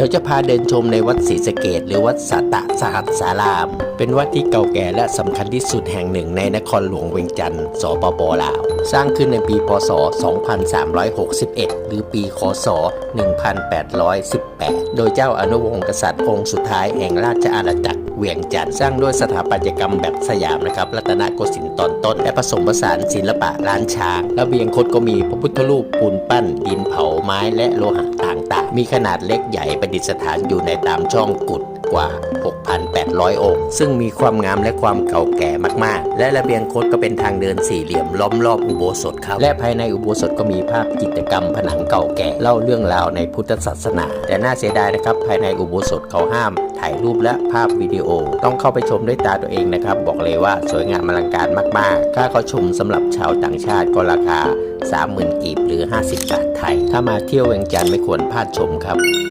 ดี๋ยวจะพาเดินชมในวัดศรีสะเกดหรือวัดสัตตสหัสสาราม เป็นวัดที่เก่าแก่และสำคัญที่สุดแห่งหนึ่งในนครหลวงเวียงจันทร์สปปลาว สร้างขึ้นในปีพศ 2361 หรือปีคศ 1818 โดยเจ้าอนุวงศ์กษัตริย์องค์สุดท้ายแห่งราชอาณาจักรเวียงจันทร์สร้างด้วยสถาปัตยกรรมแบบสยามนะครับรัตนโกสินทร์ตอนต้น และผสมผสานศิลปะล้านช้างและเวียงคดก็มีพระพุทธรูปปูนปั้นดินเผาไม้และโลหะ ต่างๆ มีขนาดเล็กใหญ่ประดิษฐานอยู่ในตามช่องกุดกว่า 800 องค์ ซึ่งมีความงามและความเก่าแก่มากๆ และระเบียงคดก็เป็นทางเดินสี่เหลี่ยมล้อมรอบอุโบสถครับ และภายในอุโบสถก็มีภาพจิตรกรรมผนังเก่าแก่เล่าเรื่องราวในพุทธศาสนา แต่น่าเสียดายนะครับ ภายในอุโบสถเขาห้าม ถ่ายรูปและภาพวิดีโอ ต้องเข้าไปชมด้วยตาตัวเองนะครับ บอกเลยว่าสวยงามอลังการมากๆ ค่าเข้าชมสำหรับชาวต่างชาติก็ราคา 30,000กีบหรือ 50บาทไทย ถ้ามาเที่ยวเวียงจันทร์ไม่ควรพลาดชมครับ